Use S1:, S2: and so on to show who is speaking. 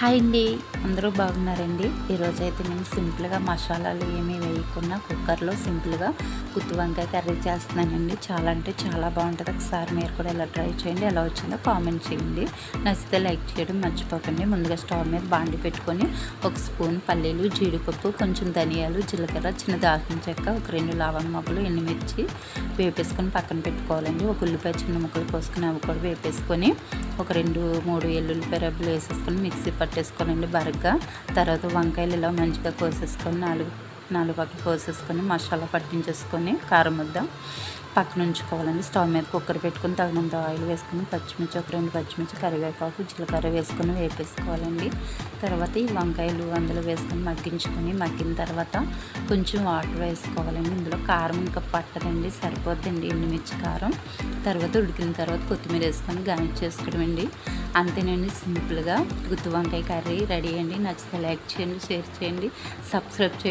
S1: Hi అండి. అందరూ బాగున్నారండి. ఈరోజు అయితే నేను సింపుల్గా మసాలాలు ఏమీ వేయకుండా కుక్కర్లో సింపుల్గా గుత్తి వంకాయ కర్రీ చేస్తున్నానండి. చాలా అంటే చాలా బాగుంటుంది. ఒకసారి మీరు కూడా ఎలా ట్రై చేయండి. ఎలా వచ్చిందో కామెంట్ చేయండి. నచ్చితే లైక్ చేయడం మర్చిపోకండి. ముందుగా స్టవ్ మీద బాండి పెట్టుకొని ఒక స్పూన్ పల్లీలు జీడిపప్పు కొంచెం ధనియాలు జీలకర్ర చిన్న దాల్చిన చెక్క ఒక రెండు లవంగ మొక్కలు ఎండుమిర్చి వేపేసుకొని పక్కన పెట్టుకోవాలండి. ఒక ఉల్లిపాయ చిన్న ముక్కలు కోసుకొని అవి కూడా వేపేసుకొని ఒక రెండు మూడు ఎల్లుల్లిపాయ రబ్బులు వేసేసుకొని మిక్సీ పట్టేసుకోనండి బరగ్గా. తర్వాత వంకాయలు ఇలా మంచిగా కోసేసుకొని నాలుగు నాలుగు కోసేసుకొని మసాలా పట్టించేసుకొని కారం ముద్ద పక్కన ఉంచుకోవాలండి. స్టవ్ మీద కుక్కర్ పెట్టుకుని తగినంత ఆయిల్ వేసుకొని పచ్చిమిర్చి ఒక రెండు పచ్చిమిర్చి కరివేపాకు జీలకర్ర వేసుకొని వేపేసుకోవాలండి. తర్వాత ఈ వంకాయలు అందులో వేసుకొని మగ్గించుకొని మగ్గిన తర్వాత కొంచెం వాటర్ వేసుకోవాలండి. ఇందులో కారం ఇంకా పట్టదండి సరిపోద్దండి ఎండుమిర్చి కారం. తర్వాత ఉడికిన తర్వాత కొత్తిమీర వేసుకొని గాని చేసుకోవడం అండి అంతేనండి సింపుల్గా గుత్తి వంకాయ కర్రీ రెడీ అండి. నచ్చితే లైక్ చేయండి షేర్ చేయండి సబ్స్క్రైబ్ చేయండి.